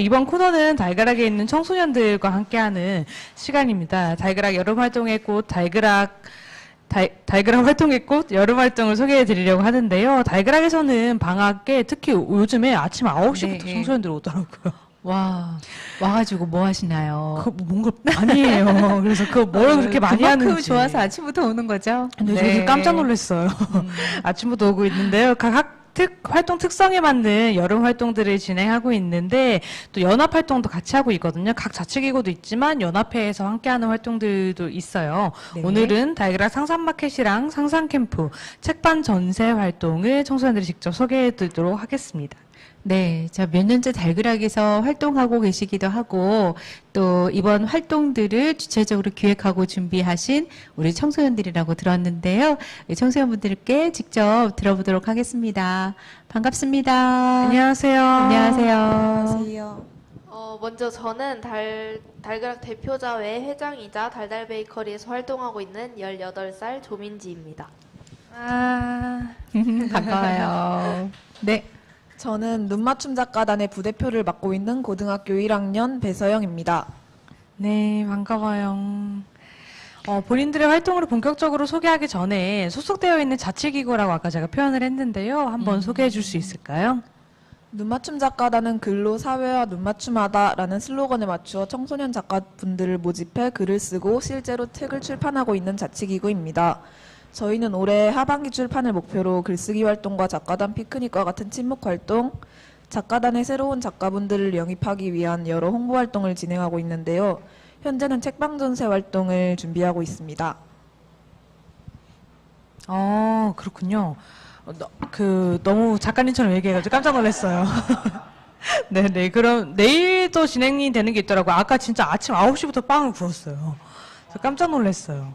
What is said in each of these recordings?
이번 코너는 달그락에 있는 청소년들과 함께하는 시간입니다. 달그락 여름 활동의 꽃, 달그락 달, 달그락 활동의 꽃 여름 활동을 소개해 드리려고 하는데요. 달그락에서는 방학에 특히 요즘에 아침 9시부터 네. 청소년들 오더라고요. 와, 와가지고 뭐 하시나요? 그 뭔가 많이 해요. 그래서 그 뭘 그렇게 많이 그만큼 하는지. 좋아서 아침부터 오는 거죠? 근데 저 요즘 깜짝 놀랐어요. 아침부터 오고 있는데요. 각 학- 특, 활동 특성에 맞는 여름 활동들을 진행하고 있는데 또 연합 활동도 같이 하고 있거든요. 각 자치기구도 있지만 연합회에서 함께하는 활동들도 있어요. 네. 오늘은 달그락 상산마켓이랑 상상캠프 책반 전세 활동을 청소년들이 직접 소개해 드리도록 하겠습니다. 네, 자, 몇 년째 달그락에서 활동하고 계시기도 하고, 또 이번 활동들을 주체적으로 기획하고 준비하신 우리 청소년들이라고 들었는데요. 이 청소년분들께 직접 들어보도록 하겠습니다. 반갑습니다. 안녕하세요. 안녕하세요. 안녕하세요. 어, 먼저 저는 달, 달그락 대표자회 회장이자 달달 베이커리에서 활동하고 있는 18살 조민지입니다. 아, 반가워요. 네. 저는 눈맞춤 작가단의 부대표를 맡고 있는 고등학교 1학년 배서영입니다. 네, 반가워요. 어, 본인들의 활동을 본격적으로 소개하기 전에 소속되어 있는 자치기구라고 아까 제가 표현을 했는데요. 한번 소개해 줄 수 있을까요? 눈맞춤 작가단은 글로 사회와 눈맞춤하다라는 슬로건에 맞추어 청소년 작가분들을 모집해 글을 쓰고 실제로 책을 출판하고 있는 자치기구입니다. 저희는 올해 하반기 출판을 목표로 글쓰기 활동과 작가단 피크닉과 같은 친목 활동, 작가단의 새로운 작가분들을 영입하기 위한 여러 홍보 활동을 진행하고 있는데요. 현재는 책방 전세 활동을 준비하고 있습니다. 어, 그렇군요. 어, 너- 그, 너무 작가님처럼 얘기해가지고 깜짝 놀랐어요. 네 네. 그럼 내일도 진행이 되는 게 있더라고요. 아까 진짜 아침 9시부터 빵을 구웠어요. 깜짝 놀랐어요.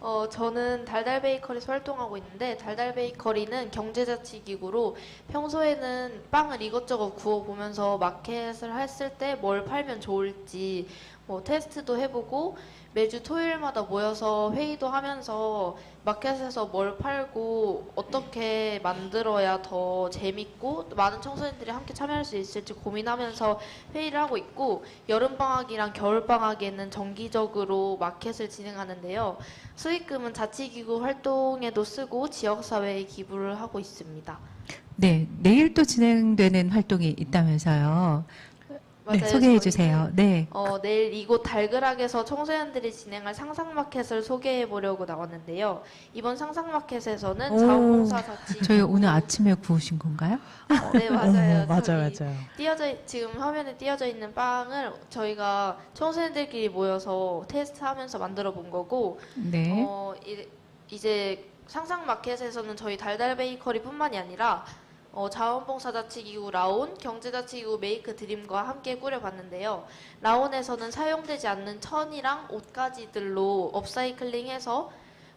어, 저는 달달 베이커리에서 활동하고 있는데 달달 베이커리는 경제자치기구로 평소에는 빵을 이것저것 구워보면서 마켓을 했을 때 뭘 팔면 좋을지 뭐 테스트도 해보고 매주 토요일마다 모여서 회의도 하면서 마켓에서 뭘 팔고 어떻게 만들어야 더 재밌고 또 많은 청소년들이 함께 참여할 수 있을지 고민하면서 회의를 하고 있고 여름방학이랑 겨울방학에는 정기적으로 마켓을 진행하는데요. 수익금은 자치기구 활동에도 쓰고 지역사회에 기부를 하고 있습니다. 네, 내일 또 진행되는 활동이 있다면서요. 네, 맞아요. 소개해 저희는, 주세요. 네. 어, 내일 이곳 달그락에서 청소년들이 진행할 상상마켓을 소개해 보려고 나왔는데요. 이번 상상마켓에서는 오. 자원봉사 자치 저희 오늘 아침에 구우신 건가요? 네 맞아요. 어, 맞아요. 띄어져 있- 지금 화면에 띄어져 있는 빵을 저희가 청소년들끼리 모여서 테스트하면서 만들어 본 거고 네. 어, 이, 이제 상상 마켓에서는 저희 달달 베이커리뿐만이 아니라 어, 자원봉사자치기구 라온, 경제자치기구 메이크 드림과 함께 꾸려봤는데요. 라온에서는 사용되지 않는 천이랑 옷가지들로 업사이클링해서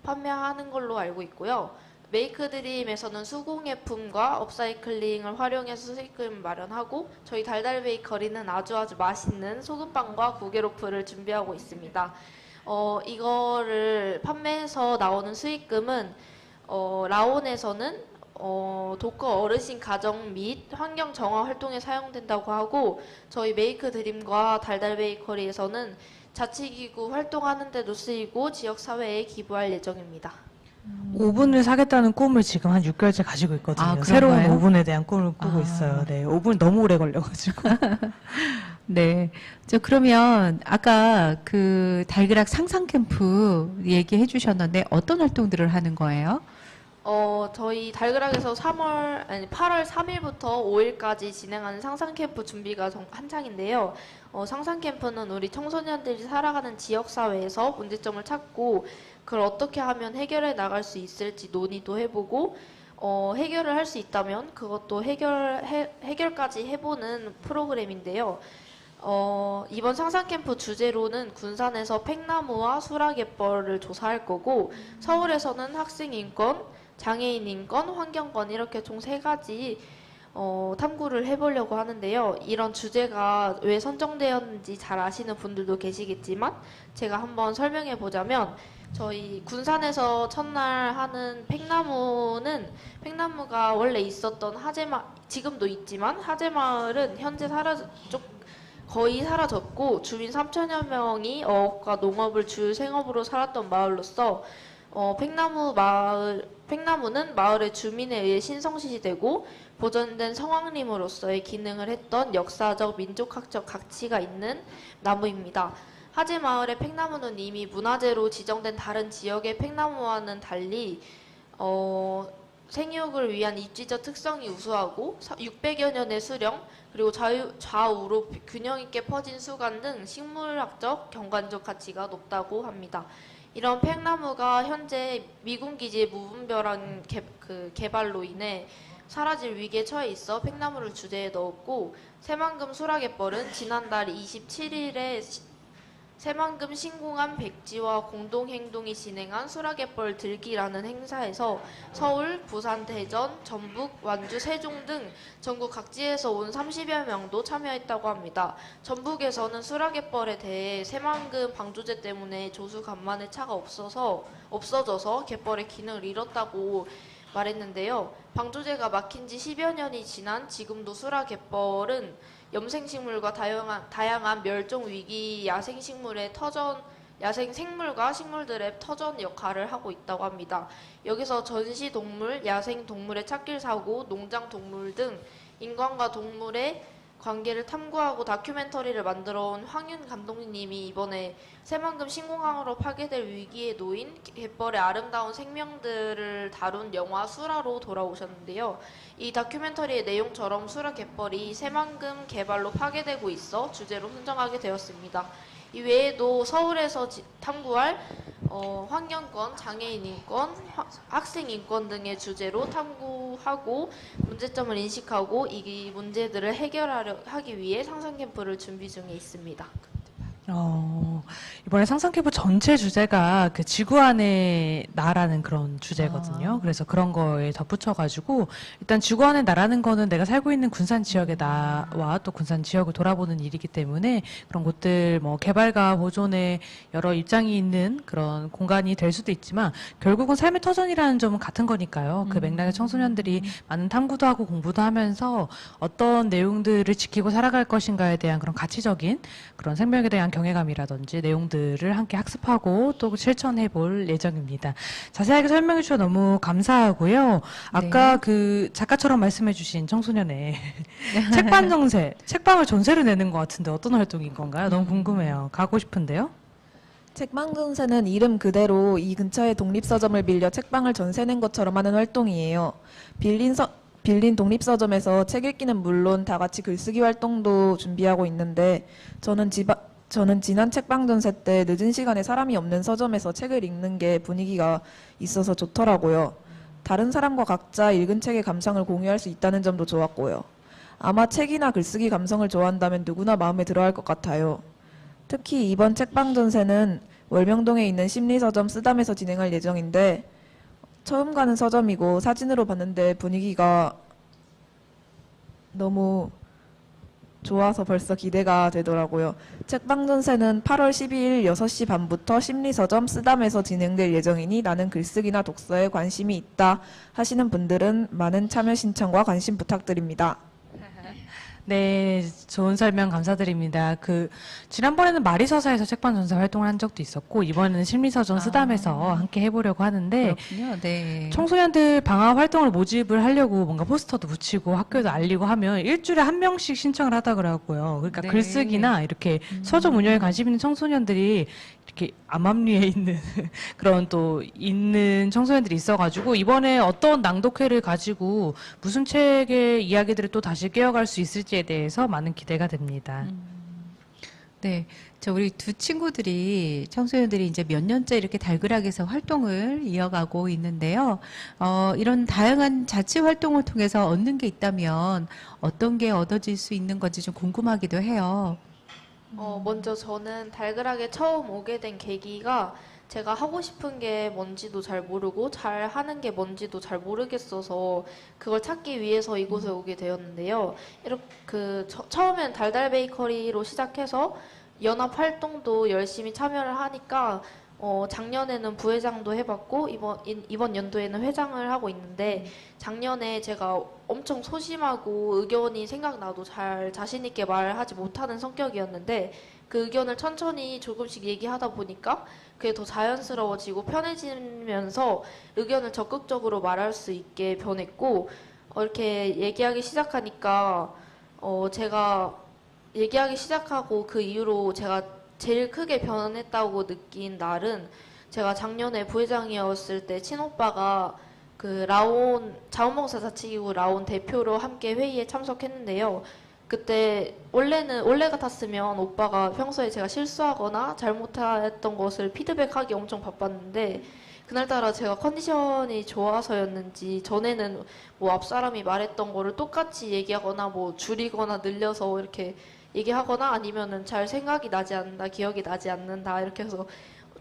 판매하는 걸로 알고 있고요. 메이크 드림에서는 수공예품과 업사이클링을 활용해서 수익금을 마련하고 저희 달달 베이커리는 아주 아주 맛있는 소금빵과 구게로프를 준비하고 있습니다. 어, 이거를 판매해서 나오는 수익금은 어, 라온에서는 어, 독거 어르신 가정 및 환경 정화 활동에 사용된다고 하고 저희 메이크 드림과 달달 베이커리에서는 자치기구 활동하는 데도 쓰이고 지역 사회에 기부할 예정입니다. 오븐을 사겠다는 꿈을 지금 한 6개월째 가지고 있거든요. 아, 새로운? 오븐에 대한 꿈을 꾸고 아. 있어요. 네, 오븐 너무 오래 걸려가지고. 네. 저 그러면 아까 그 달그락 상상 캠프 얘기해 주셨는데 어떤 활동들을 하는 거예요? 어, 저희 달그락에서 3월, 아니, 8월 3일부터 5일까지 진행하는 상상 캠프 준비가 정- 한창인데요. 어, 상상 캠프는 우리 청소년들이 살아가는 지역사회에서 문제점을 찾고 그걸 어떻게 하면 해결해 나갈 수 있을지 논의도 해보고 어, 해결을 할 수 있다면 그것도 해결, 해, 해결까지 해보는 프로그램인데요. 어, 이번 상상 캠프 주제로는 군산에서 팽나무와 수락예벌을 조사할 거고 서울에서는 학생 인권, 장애인 인권, 환경권 이렇게 총 세 가지 어, 탐구를 해보려고 하는데요. 이런 주제가 왜 선정되었는지 잘 아시는 분들도 계시겠지만 제가 한번 설명해 보자면 저희 군산에서 첫날 하는 팽나무는 팽나무가 원래 있었던 하제마 지금도 있지만 하제마을은 현재 사라져 쪽 거의 사라졌고 주민 3천여 명이 어업과 농업을 주 생업으로 살았던 마을로서 어, 팽나무 마을 팽나무는 마을의 주민에 의해 신성시되고 보존된 성황림으로서의 기능을 했던 역사적 민족학적 가치가 있는 나무입니다. 하지 마을의 팽나무는 이미 문화재로 지정된 다른 지역의 팽나무와는 달리 어, 생육을 위한 입지적 특성이 우수하고 600여 년의 수령 그리고 좌우, 좌우로 균형 있게 퍼진 수간 등 식물학적 경관적 가치가 높다고 합니다. 이런 팽나무가 현재 미군 기지의 무분별한 개, 그 개발로 인해 사라질 위기에 처해 있어 팽나무를 주제에 넣었고 새만금 수락의벌은 지난달 27일에 새만금 신공항 백지와 공동행동이 진행한 수락의벌 들기라는 행사에서 서울, 부산, 대전, 전북, 완주, 세종 등 전국 각지에서 온 30여 명도 참여했다고 합니다. 전북에서는 수락의벌에 대해 새만금 방조제 때문에 조수 간만에 차가 없어서 없어져서 갯벌의 기능을 잃었다고 말했는데요. 방조제가 막힌 지 10여 년이 지난 지금도 수락갯벌은 염생식물과 다양한, 다양한 멸종 위기 야생식물의 터전 야생 생물과 식물들의 터전 역할을 하고 있다고 합니다. 여기서 전시 동물, 야생 동물의 찾길 사고, 농장 동물 등 인간과 동물의 관계를 탐구하고 다큐멘터리를 만들어 온 황윤 감독님이 이번에 새만금 신공항으로 파괴될 위기에 놓인 갯벌의 아름다운 생명들을 다룬 영화 수라로 돌아오셨는데요. 이 다큐멘터리의 내용처럼 수라 갯벌이 새만금 개발로 파괴되고 있어 주제로 선정하게 되었습니다. 이 외에도 서울에서 지- 탐구할 어, 환경권, 장애인 인권, 화- 학생 인권 등의 주제로 탐구 하고 문제점을 인식하고 이 문제들을 해결하려 하기 위해 상상 캠프를 준비 중에 있습니다. 어, 이번에 상상캐브 전체 주제가 그 지구 안의 나라는 그런 주제거든요. 그래서 그런 거에 덧붙여가지고 일단 지구 안의 나라는 거는 내가 살고 있는 군산 지역의 나와 또 군산 지역을 돌아보는 일이기 때문에 그런 곳들 뭐 개발과 보존에 여러 입장이 있는 그런 공간이 될 수도 있지만 결국은 삶의 터전이라는 점은 같은 거니까요. 그 맥락의 청소년들이 많은 탐구도 하고 공부도 하면서 어떤 내용들을 지키고 살아갈 것인가에 대한 그런 가치적인 그런 생명에 대한 경외감이라든지 내용들을 함께 학습하고 또 실천해 볼 예정입니다. 자세하게 설명해 주셔서 너무 감사하고요. 아까 그 작가처럼 말씀해 주신 청소년의 책방 정세, 책방을 전세로 내는 것 같은데 어떤 활동인 건가요? 너무 궁금해요. 가고 싶은데요. 책방전세는 이름 그대로 이 근처에 독립서점을 빌려 책방을 전세낸 것처럼 하는 활동이에요. 빌린 서, 빌린 독립서점에서 책 읽기는 물론 다 같이 글쓰기 활동도 준비하고 있는데 저는 지바, 저는 지난 책방 전세 때 늦은 시간에 사람이 없는 서점에서 책을 읽는 게 분위기가 있어서 좋더라고요. 다른 사람과 각자 읽은 책의 감상을 공유할 수 있다는 점도 좋았고요. 아마 책이나 글쓰기 감성을 좋아한다면 누구나 마음에 들어할 것 같아요. 특히 이번 책방 전세는 월명동에 있는 심리서점 쓰담에서 진행할 예정인데 처음 가는 서점이고 사진으로 봤는데 분위기가 너무 좋아서 벌써 기대가 되더라고요. 책방 전세는 8월 12일 6시 반부터 심리서점 쓰담에서 진행될 예정이니 나는 글쓰기나 독서에 관심이 있다 하시는 분들은 많은 참여 신청과 관심 부탁드립니다. 네, 좋은 설명 감사드립니다. 그 지난번에는 마리서사에서 책방 전세 활동을 한 적도 있었고 이번에는 심리서점 쓰담에서 함께 해보려고 하는데 그렇군요. 네. 청소년들 방학 활동을 모집을 하려고 뭔가 포스터도 붙이고 학교도 알리고 하면 일주일에 한 명씩 신청을 하다 그러고요. 그러니까 네. 글쓰기나 이렇게 서점 운영에 관심 있는 청소년들이 이렇게 암암리에 있는 그런 또 있는 청소년들이 있어가지고 이번에 어떤 낭독회를 가지고 무슨 책의 이야기들을 또 다시 깨어갈 수 있을지 에 대해서 많은 기대가 됩니다. 네. 저 우리 두 친구들이 청소년들이 이제 몇 년째 이렇게 달그락에서 활동을 이어가고 있는데요. 어, 이런 다양한 자치 활동을 통해서 얻는 게 있다면 어떤 게 얻어질 수 있는 건지 좀 궁금하기도 해요. 어, 먼저 저는 달그락에 처음 오게 된 계기가 제가 하고 싶은 게 뭔지도 잘 모르고 잘 하는 게 뭔지도 잘 모르겠어서 그걸 찾기 위해서 이곳에 오게 되었는데요. 이렇게 그 처, 처음엔 달달 베이커리로 시작해서 연합 활동도 열심히 참여를 하니까 어, 작년에는 부회장도 해봤고 이번 이- 이번 연도에는 회장을 하고 있는데 작년에 제가 엄청 소심하고 의견이 생각나도 잘 자신 있게 말하지 못하는 성격이었는데 그 의견을 천천히 조금씩 얘기하다 보니까 그게 더 자연스러워지고 편해지면서 의견을 적극적으로 말할 수 있게 변했고 어, 이렇게 얘기하기 시작하니까 어, 제가 얘기하기 시작하고 그 이후로 제가 제일 크게 변했다고 느낀 날은 제가 작년에 부회장이었을 때 친오빠가 그 라온 자원봉사 자치기구 라온 대표로 함께 회의에 참석했는데요. 그때 원래는 원래 같았으면 오빠가 평소에 제가 실수하거나 잘못했던 것을 피드백하기 엄청 바빴는데 그날따라 제가 컨디션이 좋아서였는지 전에는 뭐 앞사람이 말했던 거를 똑같이 얘기하거나 뭐 줄이거나 늘려서 이렇게 얘기하거나 아니면은 잘 생각이 나지 않는다, 기억이 나지 않는다 이렇게 해서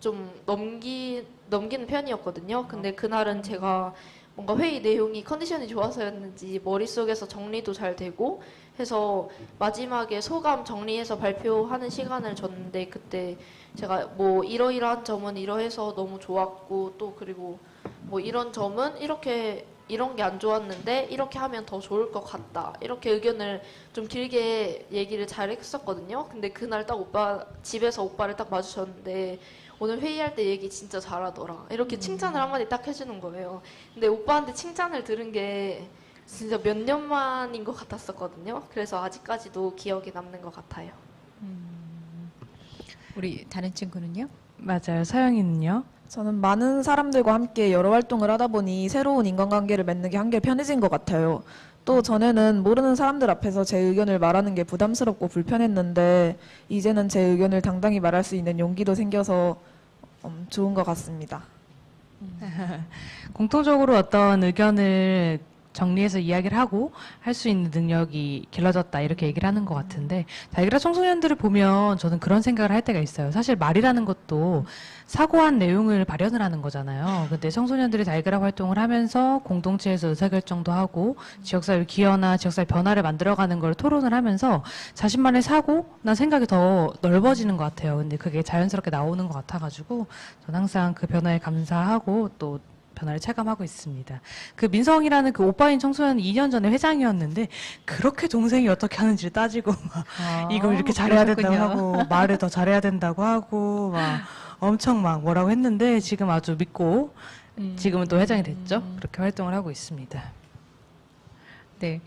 좀 넘기 넘기는 편이었거든요. 근데 그날은 제가 뭔가 회의 내용이 컨디션이 좋아서였는지 머릿속에서 정리도 잘 되고 해서 마지막에 소감 정리해서 발표하는 시간을 줬는데 그때 제가 뭐 이러이러한 점은 이러해서 너무 좋았고 또 그리고 뭐 이런 점은 이렇게 이런 게 안 좋았는데 이렇게 하면 더 좋을 것 같다. 이렇게 의견을 좀 길게 얘기를 잘 했었거든요. 근데 그날 딱 오빠 집에서 오빠를 딱 마주쳤는데 오늘 회의할 때 얘기 진짜 잘하더라. 이렇게 칭찬을 한마디 딱 해주는 거예요. 근데 오빠한테 칭찬을 들은 게 진짜 몇 년 만인 것 같았었거든요. 그래서 아직까지도 기억에 남는 것 같아요. 우리 다른 친구는요? 맞아요. 서영이는요? 저는 많은 사람들과 함께 여러 활동을 하다 보니 새로운 인간관계를 맺는 게 한결 편해진 것 같아요. 또 전에는 모르는 사람들 앞에서 제 의견을 말하는 게 부담스럽고 불편했는데 이제는 제 의견을 당당히 말할 수 있는 용기도 생겨서 음, 좋은 것 같습니다. 공통적으로 어떤 의견을 정리해서 이야기를 하고 할 수 있는 능력이 길러졌다 이렇게 얘기를 하는 것 같은데 달기라 청소년들을 보면 저는 그런 생각을 할 때가 있어요. 사실 말이라는 것도 사고한 내용을 발현을 하는 거잖아요. 근데 청소년들이 달기라 활동을 하면서 공동체에서 의사결정도 하고 지역사회 기여나 지역사회 변화를 만들어가는 걸 토론을 하면서 자신만의 사고나 생각이 더 넓어지는 것 같아요. 근데 그게 자연스럽게 나오는 것 같아가지고 저는 항상 그 변화에 감사하고 또 변화를 체감하고 있습니다. 그 민성이라는 그 오빠인 청소년 2년 전에 회장이었는데 그렇게 동생이 어떻게 하는지를 따지고 막 이걸 이렇게 잘해야 된다고 아. 하고 말을 더 잘해야 된다고 하고 막 엄청 막 뭐라고 했는데 지금 아주 믿고 음. 지금은 또 회장이 됐죠. 그렇게 활동을 하고 있습니다. 네.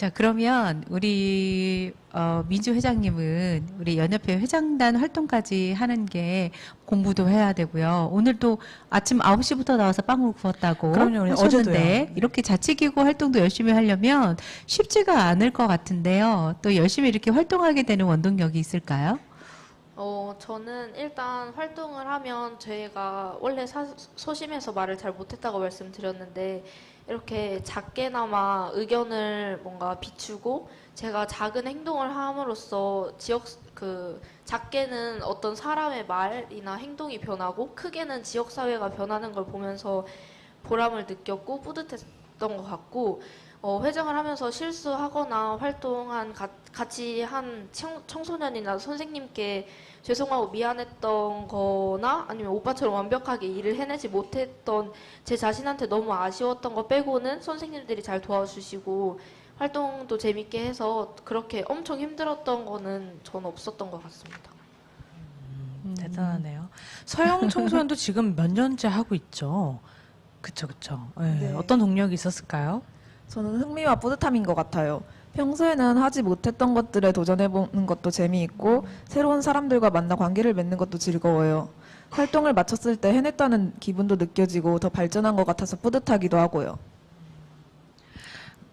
자, 그러면 우리 어, 민주 회장님은 우리 연협회 회장단 활동까지 하는 게 공부도 해야 되고요. 오늘도 아침 9시부터 나와서 빵을 구웠다고 그럼요. 우리 하셨는데 어제도요. 이렇게 자치기구 활동도 열심히 하려면 쉽지가 않을 것 같은데요. 또 열심히 이렇게 활동하게 되는 원동력이 있을까요? 어, 저는 일단 활동을 하면 제가 원래 사- 소심해서 말을 잘 못했다고 말씀드렸는데 이렇게 작게나마 의견을 뭔가 비추고 제가 작은 행동을 함으로써 지역 그 작게는 어떤 사람의 말이나 행동이 변하고 크게는 지역 사회가 변하는 걸 보면서 보람을 느꼈고 뿌듯했던 것 같고 어, 회장을 하면서 실수하거나 활동한 가- 같이 한 청, 청소년이나 선생님께 죄송하고 미안했던 거나 아니면 오빠처럼 완벽하게 일을 해내지 못했던 제 자신한테 너무 아쉬웠던 거 빼고는 선생님들이 잘 도와주시고 활동도 재밌게 해서 그렇게 엄청 힘들었던 거는 전 없었던 것 같습니다. 음, 대단하네요. 서영 청소년도 지금 몇 년째 하고 있죠. 그쵸, 그쵸. 예, 네. 어떤 동력이 있었을까요? 저는 흥미와 뿌듯함인 것 같아요. 평소에는 하지 못했던 것들에 도전해보는 것도 재미있고 새로운 사람들과 만나 관계를 맺는 것도 즐거워요. 활동을 마쳤을 때 해냈다는 기분도 느껴지고 더 발전한 것 같아서 뿌듯하기도 하고요.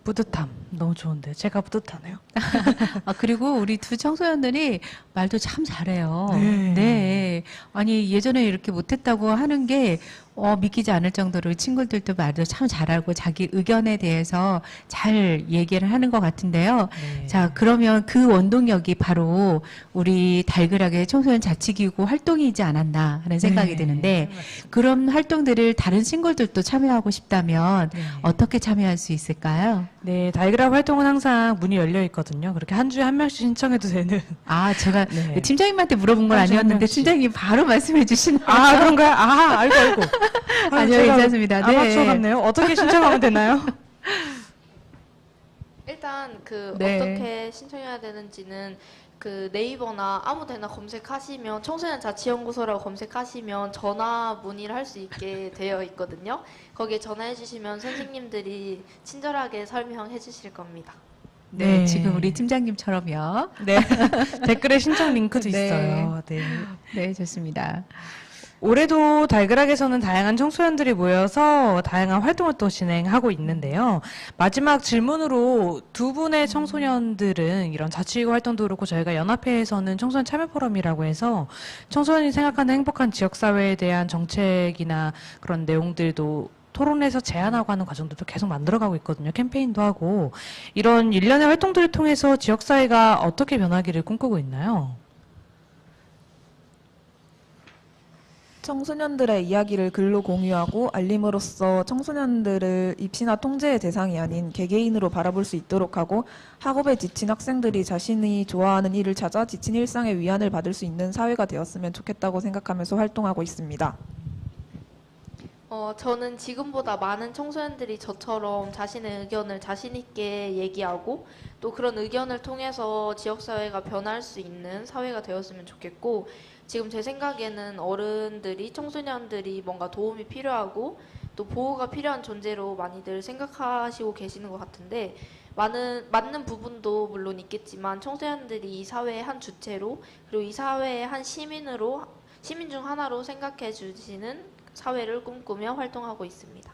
뿌듯함. 너무 좋은데. 제가 뿌듯하네요. 아, 그리고 우리 두 청소년들이 말도 참 잘해요. 네. 네. 아니, 예전에 이렇게 못했다고 하는 게, 어, 믿기지 않을 정도로 친구들도 말도 참 잘하고 자기 의견에 대해서 잘 얘기를 하는 것 같은데요. 네. 자, 그러면 그 원동력이 바로 우리 달그락의 청소년 자치기구 활동이지 않았나 하는 생각이 네. 드는데, 그런 활동들을 다른 친구들도 참여하고 싶다면 네. 어떻게 참여할 수 있을까요? 네, 다이그락 활동은 항상 문이 열려 있거든요. 그렇게 한 주에 한 명씩 신청해도 되는. 아, 제가 네. 팀장님한테 물어본 건한 아니었는데. 팀장님 바로 말씀해 주시는 아, 그런가요? 아, 알고, 알고. 아, 제가 괜찮습니다. 네. 아마추어 같네요. 어떻게 신청하면 되나요? 일단 그 네. 어떻게 신청해야 되는지는 그 네이버나 아무 데나 검색하시면 청소년 자치연구소라고 검색하시면 전화 문의를 할 수 있게 되어 있거든요. 거기에 전화해 주시면 선생님들이 친절하게 설명해 주실 겁니다. 네, 네. 지금 우리 팀장님처럼요. 네. 댓글에 신청 링크도 네. 있어요. 네. 네, 좋습니다. 올해도 달그락에서는 다양한 청소년들이 모여서 다양한 활동을 또 진행하고 있는데요. 마지막 질문으로 두 분의 청소년들은 이런 자치기구 활동도 그렇고 저희가 연합회에서는 청소년 참여 포럼이라고 해서 청소년이 생각하는 행복한 지역사회에 대한 정책이나 그런 내용들도 토론해서 제안하고 하는 과정들도 계속 만들어가고 있거든요. 캠페인도 하고 이런 일련의 활동들을 통해서 지역사회가 어떻게 변하기를 꿈꾸고 있나요? 청소년들의 이야기를 글로 공유하고 알림으로써 청소년들을 입시나 통제의 대상이 아닌 개개인으로 바라볼 수 있도록 하고 학업에 지친 학생들이 자신이 좋아하는 일을 찾아 지친 일상의 위안을 받을 수 있는 사회가 되었으면 좋겠다고 생각하면서 활동하고 있습니다. 어, 저는 지금보다 많은 청소년들이 저처럼 자신의 의견을 자신 있게 얘기하고 또 그런 의견을 통해서 지역사회가 변할 수 있는 사회가 되었으면 좋겠고 지금 제 생각에는 어른들이 청소년들이 뭔가 도움이 필요하고 또 보호가 필요한 존재로 많이들 생각하시고 계시는 것 같은데 많은 맞는 부분도 물론 있겠지만 청소년들이 이 사회의 한 주체로 그리고 이 사회의 한 시민으로 시민 중 하나로 생각해 주시는 사회를 꿈꾸며 활동하고 있습니다.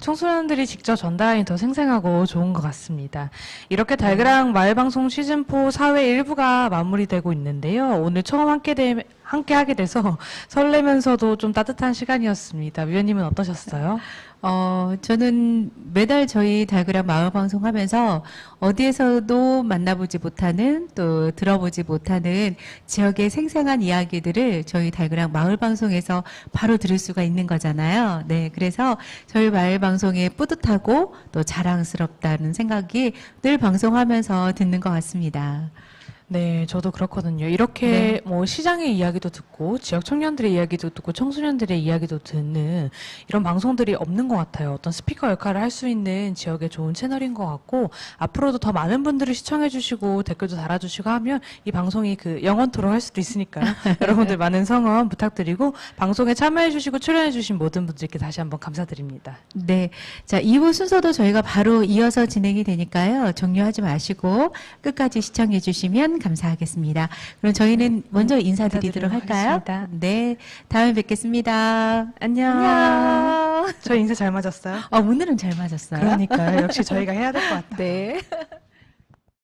청소년들이 직접 전달하니 더 생생하고 좋은 것 같습니다. 이렇게 달그락 마을방송 시즌4 사회 일부가 마무리되고 있는데요. 오늘 처음 함께, 되, 함께 하게 돼서 설레면서도 좀 따뜻한 시간이었습니다. 위원님은 어떠셨어요? 어, 저는 매달 저희 달그락 마을 방송 하면서 어디에서도 만나보지 못하는 또 들어보지 못하는 지역의 생생한 이야기들을 저희 달그락 마을 방송에서 바로 들을 수가 있는 거잖아요. 네. 그래서 저희 마을 방송에 뿌듯하고 또 자랑스럽다는 생각이 늘 방송하면서 듣는 것 같습니다. 네, 저도 그렇거든요. 이렇게 네. 뭐 시장의 이야기도 듣고 지역 청년들의 이야기도 듣고 청소년들의 이야기도 듣는 이런 방송들이 없는 것 같아요. 어떤 스피커 역할을 할 수 있는 지역의 좋은 채널인 것 같고 앞으로도 더 많은 분들이 시청해주시고 댓글도 달아주시고 하면 이 방송이 그 영원토록 할 수도 있으니까요. 여러분들 많은 성원 부탁드리고 방송에 참여해주시고 출연해주신 모든 분들께 다시 한번 감사드립니다. 네. 자, 2부 순서도 저희가 바로 이어서 진행이 되니까요. 종료하지 마시고 끝까지 시청해 주시면 감사하겠습니다. 그럼 저희는 먼저 인사드리도록 인사드리도록 할까요? 하겠습니다. 네. 다음에 뵙겠습니다. 안녕. 안녕. 저 인사 잘 맞았어요? 어, 오늘은 잘 맞았어요. 그러니까요. 역시 저희가 해야 될 것 같아요. 네.